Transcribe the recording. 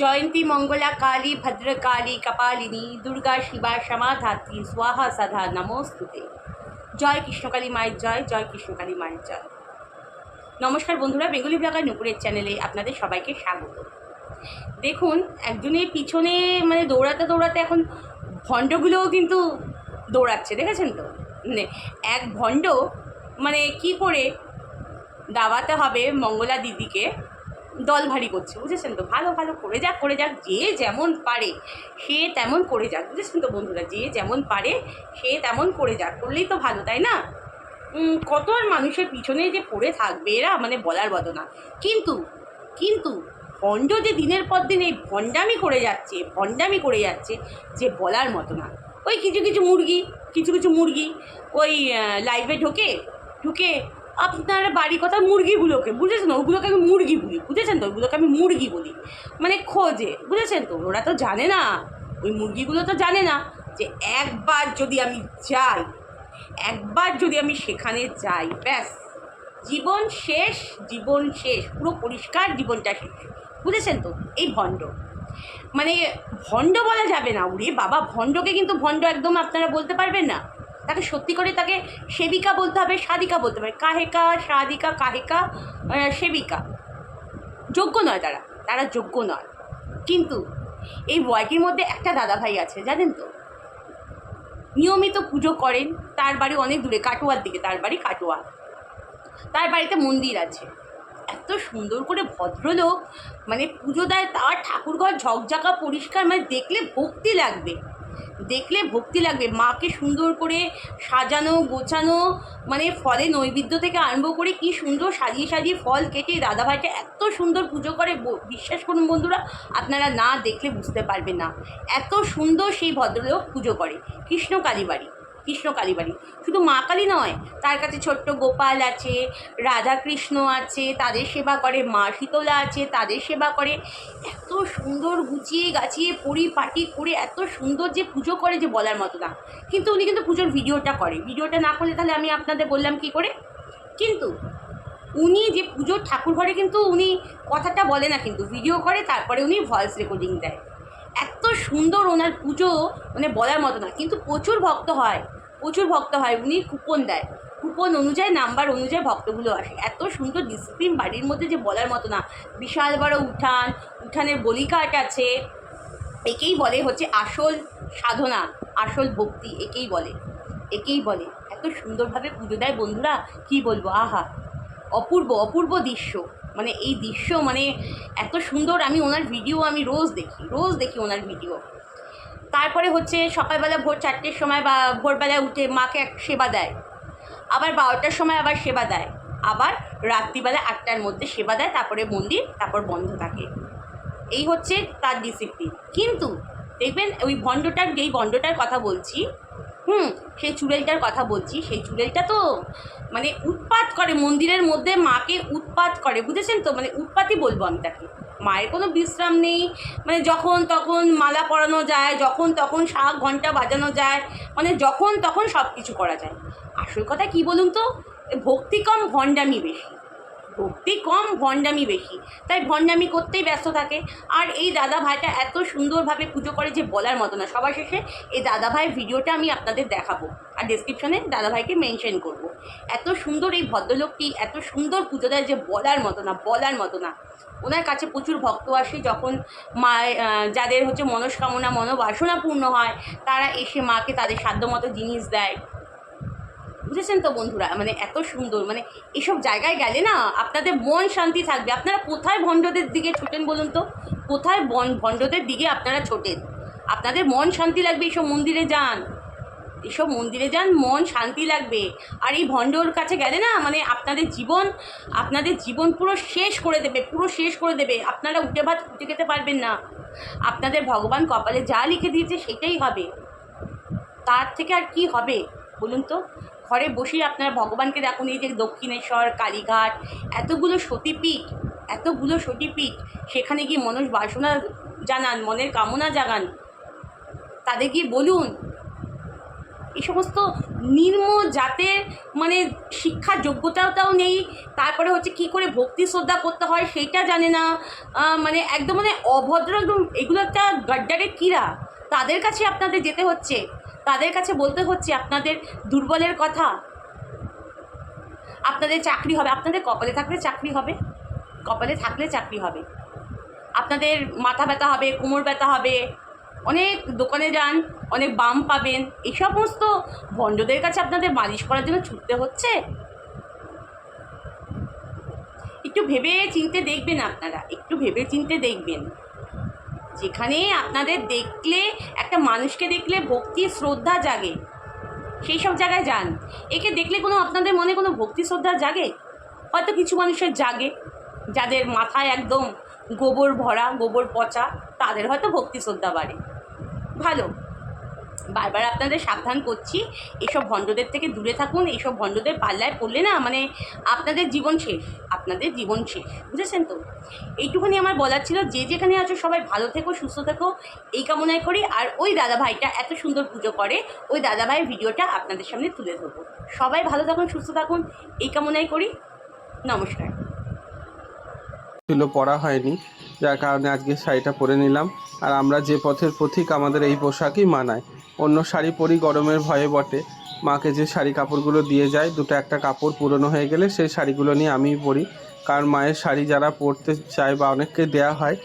জয়ন্তী, মঙ্গলা, কালী, ভদ্রকালী, কপালিনী, দুর্গা, শিবা সমাধাত্রী স্বাহা, সাধা, নমস্তুতে। জয় কৃষ্ণকালী মায়ের জয় জয় কৃষ্ণকালী মায়ের জয়। নমস্কার বন্ধুরা, বেঙ্গলি ব্লগার নুপুরের চ্যানেলে আপনাদের সবাইকে স্বাগত। দেখুন, একজনের পিছনে মানে দৌড়াতে দৌড়াতে এখন ভণ্ডগুলোও কিন্তু দৌড়াচ্ছে, দেখেছেন তো? মানে এক ভণ্ড মানে কি করে দাওয়াতে হবে মঙ্গলা দিদিকে? দল ভারী করছে, বুঝেছেন তো? ভালো ভালো করে যাক করে যাক, যে যেমন পারে, সে তেমন করে যাক, বুঝেছেন তো বন্ধুরা? যে যেমন পারে, সে তেমন করে যাক, করলেই তো ভালো, তাই না? কত আর মানুষের পিছনে যে পড়ে থাকবে এরা মানে বলার মতো না কিন্তু কিন্তু ভণ্ড যে দিনের পর দিন এই ভণ্ডামি করে যাচ্ছে, ভণ্ডামি করে যাচ্ছে, যে বলার মতো না। ওই কিছু কিছু মুরগি, কিছু কিছু মুরগি ওই লাইভে ঢোকে, ঢুকে আপনার বাড়ি কথা মুরগিগুলোকে, বুঝেছেন? ওগুলোকে আমি মুরগি বলি, বুঝেছেন তো? ওগুলোকে আমি মুরগি বলি। মানে খোঁজে, বুঝেছেন তো? ওরা তো জানে না। ওই মুরগিগুলো তো জানে না যে একবার যদি আমি যাই, একবার যদি আমি সেখানে যাই, ব্যাস। জীবন শেষ জীবন শেষ, পুরো পরিষ্কার জীবনটা শেষ। বুঝেছেন তো? এই ভণ্ড। মানে ভণ্ড বলা যাবে না উড়ে বাবা। ভণ্ডকে কিন্তু ভণ্ড একদম আপনারা বলতে পারবেন না। তাকে সত্যি করে তাকে সেবিকা বলতে হবে, সাধিকা বলতে হবে। কাহেকা, সাধিকা, কাহেকা সেবিকা। যোগ্য নয় তারা তারা যোগ্য নয়। কিন্তু এই বয়টির মধ্যে একটা দাদাভাই আছে, জানেন তো? নিয়মিত পুজো করেন, তার বাড়ি অনেক দূরে, কাটোয়ার দিকে, তার বাড়ি কাটোয়া। তার বাড়িতে মন্দির আছে। এত সুন্দর করে ভদ্রলোক মানে পুজো দেয়, তার ঠাকুরঘর ঝকঝকা পরিষ্কার মানে দেখলে ভক্তি লাগবে। দেখলে ভক্তি লাগবে। মাকে সুন্দর করে সাজানো, গোছানো মানে ফলে নৈবেদ্য থেকে আরম্ভ করে কি সুন্দর সাজিয়ে সাজিয়ে ফল কেটে দাদাভাইটা এত সুন্দর পুজো করে। বিশ্বাস করুন বন্ধুরা, আপনারা না দেখলে বুঝতে পারবেন না। এত সুন্দর সেই ভদ্রলোক পুজো করে। কৃষ্ণ কালীবাড়ি। কৃষ্ণ কালীবাড়ি। শুধু মা কালী নয়, তার কাছে ছোট্ট গোপাল আছে রাধা কৃষ্ণ আছে, তাদের সেবা করে মা শীতলা আছে, তাদের সেবা করে। এত সুন্দর গুছিয়ে গাছিয়ে পরিপাটি করে এত সুন্দর যে পুজো করে যে বলার মতো না। কিন্তু উনি কিন্তু পুজোর ভিডিওটা করে। ভিডিওটা না করলে তাহলে আমি আপনাদের বললাম কি করে? কিন্তু উনি যে পুজোর ঠাকুর ঘরে কিন্তু উনি কথাটা বলে না কিন্তু। ভিডিও করে, তারপরে উনি ভয়েস রেকর্ডিং দেয়। সুন্দর ওনার পুজো মানে বলার মতো না, কিন্তু প্রচুর ভক্ত হয়, প্রচুর ভক্ত হয়, উনি কুপন দেয়। কুপন অনুযায়ী নাম্বার অনুযায়ী ভক্তগুলো আসে। এত সুন্দর ডিসিপ্লিন বাড়ির মধ্যে যে বলার মতো না। বিশাল বড় উঠান, উঠানের বলিকাট আছে, একেই বলে হচ্ছে আসল সাধনা, আসল ভক্তি, একেই বলে একেই বলে। এত সুন্দরভাবে পুজো দেয় বন্ধুরা, কি বলব? আহা! অপূর্ব অপূর্ব দৃশ্য। মানে এই দৃশ্য মানে এত সুন্দর, আমি ওনার ভিডিও আমি রোজ দেখি রোজ দেখি ওনার ভিডিও তারপরে হচ্ছে সকালবেলা ভোর চারটের সময় বা ভোরবেলায় উঠে মাকে এক সেবা দেয়, আবার বারোটার সময় আবার সেবা দেয়, আবার রাত্রিবেলা আটটার মধ্যে সেবা দেয়, তারপরে মন্দির, তারপর বন্ধ থাকে। এই হচ্ছে তার ডিসিপ্লিন কিন্তু দেখবেন ওই ভণ্ডটার, যেই ভণ্ডটার কথা বলছি হুম, সেই চুড়েলটার কথা বলছি। সেই চুড়েলটা তো মানে উৎপাত করে, মন্দিরের মধ্যে মাকে উৎপাত করে, বুঝেছেন তো? মানে উৎপাতই বলব আমি তাকে। মায়ের কোনো বিশ্রাম নেই মানে যখন তখন মালা পরানো যায়, যখন তখন শাক ঘণ্টা বাজানো যায় মানে যখন তখন সব কিছু করা যায়। আসল কথা কি বলুন তো? ভক্তি কম ভণ্ডামি বেশি। ভক্তি কম ভণ্ডামি বেশি। তাই ভণ্ডামি করতেই ব্যস্ত থাকে। আর এই দাদা ভাইটা এত সুন্দরভাবে পুজো করে যে বলার মতো না। সবার শেষে এই দাদা ভাইয়ের ভিডিওটা আমি আপনাদের দেখাবো। আর ডিসক্রিপশনে দাদা ভাইকে মেনশন করব। এত সুন্দর এই ভদ্রলোকটি, এত সুন্দর পুজো দেয় যে বলার মতো না, বলার মতো না। ওনার কাছে প্রচুর ভক্ত আসে যখন মা যাদের হচ্ছে মনস্কামনা মনোবাসনা পূর্ণ হয়, তারা এসে মাকে তাদের সাধ্যমতো জিনিস দেয়। বুঝেছেন তো বন্ধুরা? মানে এত সুন্দর মানে এসব জায়গায় গেলে না আপনাদের মন শান্তি থাকবে। আপনারা কোথায় ভণ্ডদের দিকে ছোটেন বলুন তো? কোথায় বন, ভণ্ডদের দিকে আপনারা ছোটেন? আপনাদের মন শান্তি লাগবে এইসব মন্দিরে যান। এসব মন্দিরে যান, মন শান্তি লাগবে। আর এই ভণ্ডর কাছে গেলে না মানে আপনাদের জীবন আপনাদের জীবন পুরো শেষ করে দেবে, পুরো শেষ করে দেবে। আপনারা উঠে ভাত উঠে খেতে পারবেন না। আপনাদের ভগবান কপালে যা লিখে দিয়েছে সেটাই হবে। তার থেকে আর কি হবে বলুন তো? ঘরে বসেই আপনারা ভগবানকে দেখুন, এই যে দক্ষিণেশ্বর, কালীঘাট, এতগুলো সতীপীঠ এতগুলো সতীপীঠ, সেখানে গিয়ে মনস বাসনা জানান, মনের কামনা জাগান, তাদের গিয়ে বলুন এই সমস্ত নিম্ন জাতের মানে শিক্ষার যোগ্যতাটাও নেই, তারপরে হচ্ছে কি করে ভক্তি শ্রদ্ধা করতে হয় সেইটা জানে না মানে একদম মানে অভদ্র, একদম এগুলো একটা গাড্ডারের কীরা, তাদের কাছে আপনাদের যেতে হচ্ছে। তাদের কাছে বলতে হচ্ছে, আপনাদের দুর্বলের কথা। আপনাদের চাকরি হবে। আপনাদের কপালে থাকলে চাকরি হবে। কপালে থাকলে চাকরি হবে। আপনাদের মাথা ব্যথা হবে, কোমর ব্যথা হবে। অনেক দোকানে যান, অনেক বাম পাবেন। এই সমস্ত ভণ্ডদের কাছে আপনাদের মালিশ করার জন্য ছুটতে হচ্ছে? একটু ভেবে চিনতে দেখবেন আপনারা। একটু ভেবে চিনতে দেখবেন। যেখানে আপনাদের দেখলে, একটা মানুষকে দেখলে ভক্তি, শ্রদ্ধা জাগে। সেই সব জায়গায় যান। একে দেখলে কোনো আপনাদের মনে কোনো ভক্তি, শ্রদ্ধা জাগে? হয়তো কিছু মানুষের জাগে, যাদের মাথায় একদম গোবর ভরা, গোবর পচা, তাদের হয়তো ভক্তি, শ্রদ্ধা বাড়ে। ভালো। বারবার আপনাদের সাবধান করছি। এইসব ভণ্ডদের থেকে দূরে থাকুন এইসব ভণ্ডদের পাল্লায় পড়লে না মানে আপনাদের জীবন শেষ, আপনাদের জীবন শেষ, বুঝেছেন তো? এইটুকুনি আমার বলার ছিল। যে যেখানে আছো সবাই ভালো থেকো, সুস্থ থেকো, এই কামনাই করি। আর ওই দাদা ভাইটা এত সুন্দর পুজো করে, ওই দাদা ভাইয়ের ভিডিওটা আপনাদের সামনে তুলে ধরবো। সবাই ভালো থাকুন, সুস্থ থাকুন, এই কামনাই করি। নমস্কার। ছিল পরা হয়নি, যার কারণে আজকে শাড়িটা পরে নিলাম। আর আমরা যে পথের পথিক আমাদের এই পোশাকই মানায়। অন্য শাড়ি পরি, গরমের ভয়ে বটে। মাকে যে শাড়ি কাপড়গুলো দিয়ে যায়, দুটো একটা কাপড় পুরনো হয়ে গেলে সেই শাড়িগুলো নিয়ে আমিই পরি। কারণ মায়ের শাড়ি যারা পরতে চায় বা অনেককে দেয়া হয়